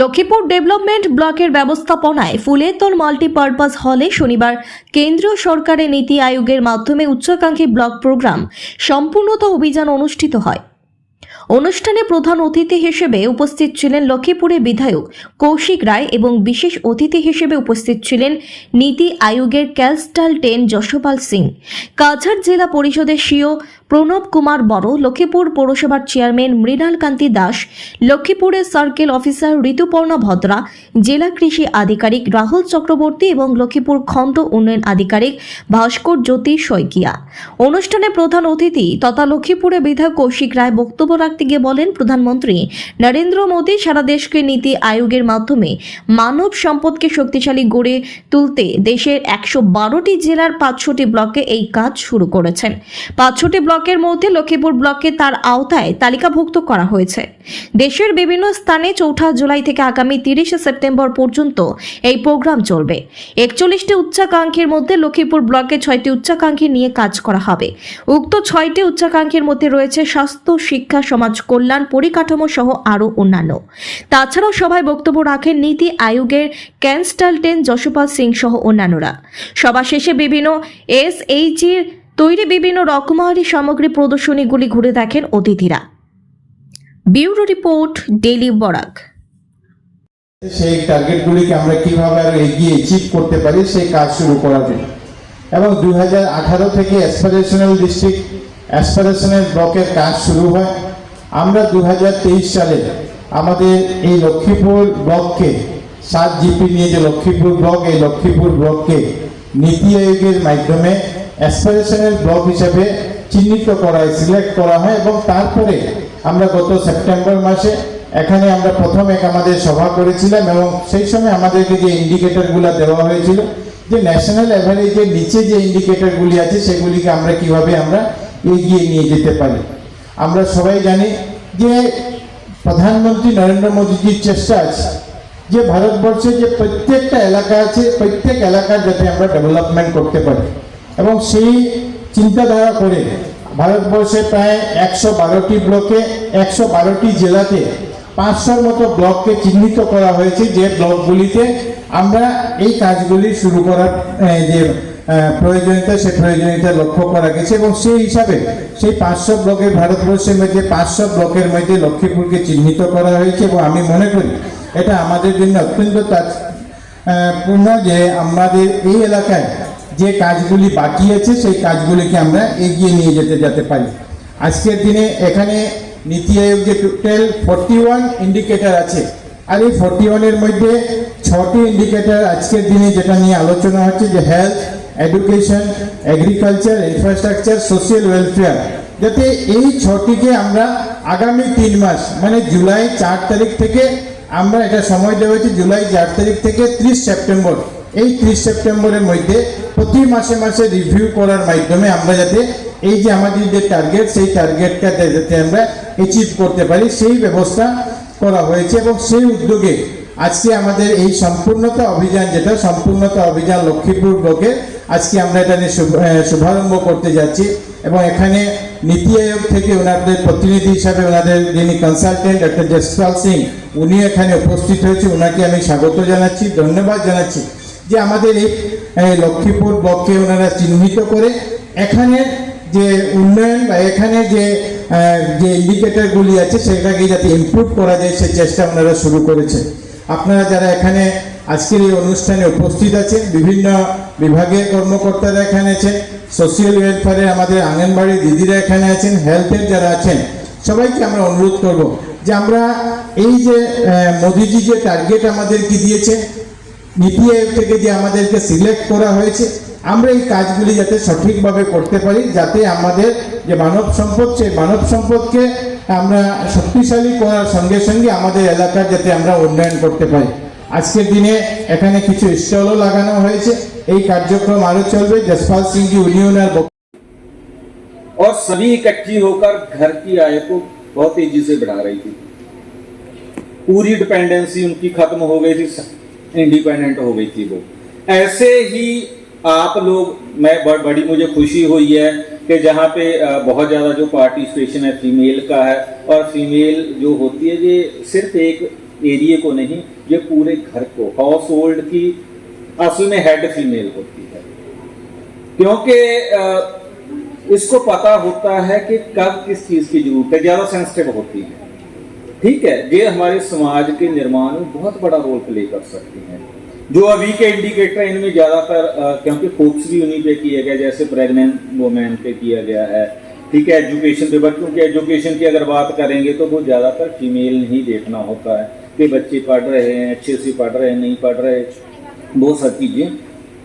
Lakshmipur development ব্লকের ব্যবস্থাপনায় ফুলেতল multipurpose হলে শনিবার কেন্দ্রীয় সরকারের নীতি আয়োগের মাধ্যমে উচ্চাকাঙ্ক্ষী ব্লক প্রোগ্রাম সম্পূর্ণতা অভিযান অনুষ্ঠিত হয়। অনুষ্ঠানে প্রধান অতিথি হিসেবে উপস্থিত ছিলেন লক্ষ্মীপুরের বিধায়ক কৌশিক রায় এবং বিশেষ অতিথি হিসেবে উপস্থিত ছিলেন নীতি আয়োগের ক্যালস্টাল টেন যশোপাল সিং। কাছাড় জেলা পরিষদের সিও প্রণব কুমার বড়, লক্ষ্মীপুর পৌরসভার চেয়ারম্যান মৃণাল কান্তি দাস লক্ষ্মীপুরের সার্কেল অফিসার ঋতুপর্ণা ভদ্রা, জেলা কৃষি আধিকারিক রাহুল চক্রবর্তী এবং লক্ষ্মীপুর খণ্ড উন্নয়ন আধিকারিক ভাস্কর জ্যোতি শইকিয়া। অনুষ্ঠানে প্রধান অতিথি তথা লক্ষ্মীপুরের বিধায়ক কৌশিক রায় বক্তব্য রাখতে গিয়ে বলেন, প্রধানমন্ত্রী নরেন্দ্র মোদী সারা দেশকে নীতি আয়োগের মাধ্যমে মানব সম্পদকে শক্তিশালী গড়ে তুলতে দেশের একশো বারোটি জেলার পাঁচশোটি ব্লকে এই কাজ শুরু করেছেন। পাঁচশোটি ব্লকের মধ্যে লক্ষ্মীপুর ব্লককে তার আওতায় তালিকাভুক্ত করা হয়েছে। দেশের বিভিন্ন স্থানে চৌঠা জুলাই থেকে আগামী তিরিশে সেপ্টেম্বর পর্যন্ত এই প্রোগ্রাম চলবে। একচল্লিশটি উচ্চাকাঙ্ক্ষীর মধ্যে লক্ষ্মীপুর ব্লকে ছয়টি উচ্চাকাঙ্ক্ষী নিয়ে কাজ করা হবে। উক্ত ছয়টি উচ্চাকাঙ্ক্ষীর মধ্যে রয়েছে স্বাস্থ্য, শিক্ষা, সমাজ কল্যাণ, পরিকাঠামো সহ আরও অন্যান্য। তাছাড়াও সভায় বক্তব্য রাখেন নীতি আয়োগের ক্যানস্টালটেন যশোপাল সিং সহ অন্যান্যরা। সভা শেষে বিভিন্ন এস এসএইচির তৈরি বিভিন্ন রকমারি সামগ্রী প্রদর্শনীগুলি ঘুরে দেখেন অতিথিরা। Bureau report daily Barak. সেই টার্গেটগুলিকে আমরা কীভাবে আরও এগিয়ে অ্যাচিভ করতে পারি, সেই কাজ শুরু করা যায়। এবং দু হাজার আঠারো থেকে অ্যাসপারেশনাল ডিস্ট্রিক্ট অ্যাসপারেশনাল ব্লকের কাজ শুরু হয়। আমরা দুই হাজার তেইশ সালে আমাদের এই লক্ষ্মীপুর ব্লককে সাত জিপি নিয়ে যে লক্ষ্মীপুর ব্লক এই লক্ষ্মীপুর ব্লককে নীতি আয়োগের মাধ্যমে অ্যাসপারেশনাল ব্লক হিসেবে চিহ্নিত করা হয় সিলেক্ট করা হয় এবং তারপরে আমরা গত সেপ্টেম্বর মাসে এখানে আমরা প্রথম এক আমাদের সভা করেছিলাম এবং সেই সময় আমাদেরকে যে ইন্ডিকেটরগুলো দেওয়া হয়েছিল, যে ন্যাশনাল অ্যাভারেজের নিচে যে ইন্ডিকেটরগুলি আছে সেগুলিকে আমরা কীভাবে আমরা এগিয়ে নিয়ে যেতে পারি। আমরা সবাই জানি যে প্রধানমন্ত্রী নরেন্দ্র মোদীজির চেষ্টা আছে, যে ভারতবর্ষে যে প্রত্যেকটা এলাকা আছে, প্রত্যেক এলাকার যাতে আমরা ডেভেলপমেন্ট করতে পারি। এবং সেই চিন্তাধারা করে ভারতবর্ষে প্রায় একশো বারোটি ব্লকে একশো বারোটি জেলাতে পাঁচশোর মতো ব্লককে চিহ্নিত করা হয়েছে যে ব্লকগুলিতে আমরা এই কাজগুলি শুরু করার যে প্রয়োজনীয়তা সেই প্রয়োজনীয়তা লক্ষ্য করা গেছে এবং সেই হিসাবে সেই পাঁচশো ব্লকের ভারতবর্ষের মধ্যে পাঁচশো ব্লকের মধ্যে লক্ষ্মীপুরকে চিহ্নিত করা হয়েছে এবং আমি মনে করি এটা আমাদের জন্য অত্যন্ত তাৎ- আহ, পূর্ণ যে আমাদের এই এলাকায় যে কাজগুলি বাকি আছে, সেই কাজগুলিকে আমরা এগিয়ে নিয়ে যেতে যেতে পারি। আজকের দিনে এখানে নীতি আয়োগ যে টোটাল ফোরটি ওয়ান ইন্ডিকেটার আছে, আর এই ফোরটি ওয়ানের মধ্যে ছটি ইন্ডিকেটার আজকের দিনে যেটা নিয়ে আলোচনা হচ্ছে, যে health education agriculture infrastructure social welfare যাতে এই ছটিকে আমরা আগামী তিন মাস মানে জুলাই চার তারিখ থেকে আমরা এটা সময় দেওয়া হয়েছে, জুলাই চার তারিখ থেকে ত্রিশ সেপ্টেম্বর এই ত্রিশ সেপ্টেম্বরের মধ্যে প্রতি মাসে মাসে রিভিউ করার মাধ্যমে আমরা যাতে এই যে আমাদের যে টার্গেট সেই টার্গেটটা যাতে আমরা অ্যাচিভ করতে পারি, সেই ব্যবস্থা করা হয়েছে এবং সেই উদ্যোগে আজকে আমাদের এই সম্পূর্ণতা অভিযান যেটা, সম্পূর্ণতা অভিযান লক্ষ্মীপুর ব্লকে আজকে আমরা এটা নিয়ে শুভ- শুভারম্ভ করতে যাচ্ছি এবং এখানে নীতি আয়োগ থেকে ওনাদের প্রতিনিধি হিসাবে ওনাদের যিনি কনসালটেন্ট ডক্টর জসপাল সিং, উনি এখানে উপস্থিত হয়েছে। ওনাকে আমি স্বাগত জানাচ্ছি, ধন্যবাদ জানাচ্ছি। যে আমাদের এই লক্ষ্মীপুর ব্লককে ওনারা চিহ্নিত করে, এখানে যে উন্নয়ন বা এখানে যে যে ইন্ডিকেটরগুলি আছে, সেটাকে যাতে ইমপ্রুভ করা যায়, সে চেষ্টা ওনারা শুরু করেছে। আপনারা যারা এখানে আজকের এই অনুষ্ঠানে উপস্থিত আছেন, বিভিন্ন বিভাগের কর্মকর্তারা এখানে আছেন সোশিয়াল ওয়েলফেয়ারের আমাদের আঙ্গনবাড়ি দিদিরা এখানে আছেন হেলথের যারা আছেন, সবাইকে আমরা অনুরোধ করব যে আমরা এই যে মোদিজি যে টার্গেট আমাদেরকে দিয়েছে নীতি আয়োগ থেকে যে আমাদেরকে সিলেক্ট করা হয়েছে আমরা এই কাজগুলি যাতে সঠিকভাবে করতে পারি যাতে আমাদের যে মানব সম্পদ সেই মানব সম্পদকে আমরা শক্তিশালী করার সঙ্গে সঙ্গে আমাদের এলাকার যাতে আমরা উন্নয়ন করতে পারি আজকের দিনে এখানে কিছু স্টলও লাগানো হয়েছে এই কার্যক্রম আরও চলবে জসপাল সিংজি ইউনিয়নের और सभी इकट्ठी होकर घर की आय को बहुत तेजी से बढ़ा रही थी पूरी डिपेंडेंसी उनकी खत्म हो गई थी इंडिपेंडेंट हो गई थी वो। ऐसे ही आप लोग, मैं बड़ी मुझे खुशी हुई है कि जहाँ पे बहुत ज़्यादा जो पार्टिसिपेशन है फीमेल का है, और फीमेल जो होती है, ये सिर्फ़ एक एरिए को नहीं, ये पूरे घर को हाउस होल्ड की असल में हेड फीमेल होती है। क्योंकि इसको पता होता है कि कब किस चीज़ की ज़रूरत है, ज़्यादा सेंसिटिव होती है। ठीक है, ये हमारे समाज के निर्माण में बहुत बड़ा रोल प्ले कर सकती हैं। जो अभी के इंडिकेटर इनमें ज़्यादातर क्योंकि फोकस भी उन्हीं पे किया गया जैसे प्रेग्नेंट वुमेन पे किया गया है। ठीक है एजुकेशन पे बट क्योंकि एजुकेशन की अगर बात करेंगे तो वो ज़्यादातर फीमेल नहीं देखना होता है। कि बच्चे पढ़ रहे हैं, अच्छे से पढ़ रहे हैं, नहीं पढ़ रहे, वो सब चीज़ें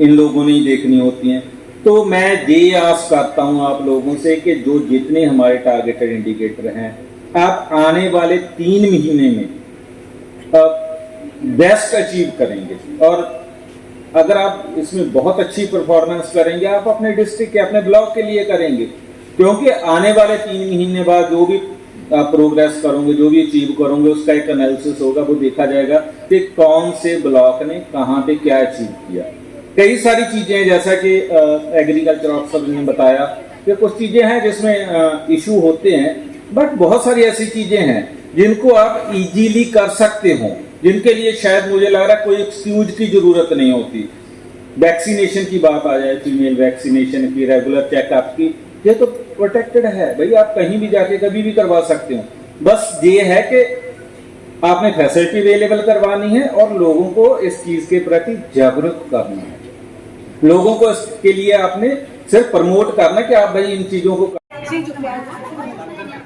इन लोगों ने ही देखनी होती हैं। तो मैं ये आस करता हूँ आप लोगों से कि जो जितने हमारे टारगेटेड इंडिकेटर हैं आप आने वाले तीन महीने में बेस्ट अचीव करेंगे। और अगर आप इसमें बहुत अच्छी परफॉर्मेंस करेंगे, आप अपने डिस्ट्रिक्ट के, अपने ब्लॉक के लिए करेंगे। क्योंकि आने वाले तीन महीने बाद जो भी आप प्रोग्रेस करोगे, जो भी अचीव करोगे, उसका एक एनालिसिस होगा, वो देखा जाएगा कि कौन से ब्लॉक ने कहाँ पे क्या अचीव किया। कई सारी चीज़ें जैसा कि एग्रीकल्चर ऑफिसर ने बताया कि कुछ चीज़ें हैं जिसमें इशू होते हैं। बट बहुत सारी ऐसी चीज़ें हैं जिनको आप इजीली कर सकते हो, जिनके लिए शायद मुझे लग रहा है कोई एक्सक्यूज की ज़रूरत नहीं होती। वैक्सीनेशन की बात आ जाए फीमेल वैक्सीनेशन की रेगुलर चेकअप की, ये तो प्रोटेक्टेड है। भाई, आप कहीं भी जाके कभी भी करवा सकते हो। बस ये है कि आपने फैसिलिटी अवेलेबल करवानी है और लोगों को इस चीज़ के प्रति जागरूक करना है। लोगों को इसके लिए आपने सिर्फ़ प्रमोट करना कि आप भाई इन चीज़ों को